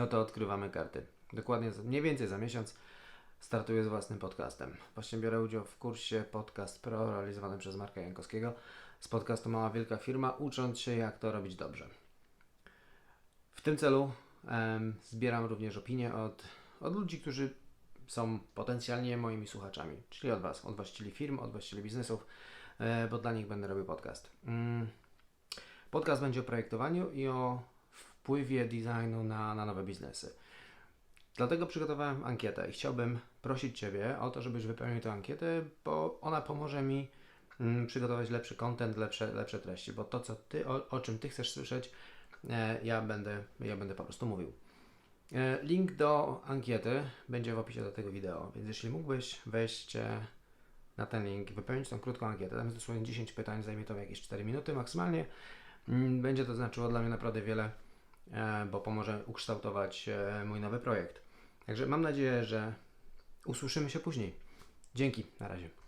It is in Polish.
no to odkrywamy karty. Dokładnie mniej więcej za miesiąc startuję z własnym podcastem. Właśnie biorę udział w kursie Podcast Pro realizowanym przez Marka Jankowskiego z podcastu Mała Wielka Firma, ucząc się jak to robić dobrze. W tym celu em, zbieram również opinie od, od ludzi, którzy są potencjalnie moimi słuchaczami, czyli od Was, od właścicieli firm, od właścicieli biznesów, e, bo dla nich będę robił podcast. Mm. Podcast będzie o projektowaniu i o wpływie designu na, na nowe biznesy. Dlatego przygotowałem ankietę i chciałbym prosić Ciebie o to, żebyś wypełnił tę ankietę, bo ona pomoże mi mm, przygotować lepszy content, lepsze, lepsze treści, bo to, co ty, o, o czym Ty chcesz słyszeć, e, ja, będę, ja będę po prostu mówił. E, Link do ankiety będzie w opisie do tego wideo, więc jeśli mógłbyś wejść e, na ten link, wypełnić tą krótką ankietę, tam jest dosłownie 10 pytań, zajmie to jakieś 4 minuty maksymalnie, Mm, będzie to znaczyło dla mnie naprawdę wiele, bo pomoże ukształtować e, mój nowy projekt. Także mam nadzieję, że usłyszymy się później. Dzięki, na razie.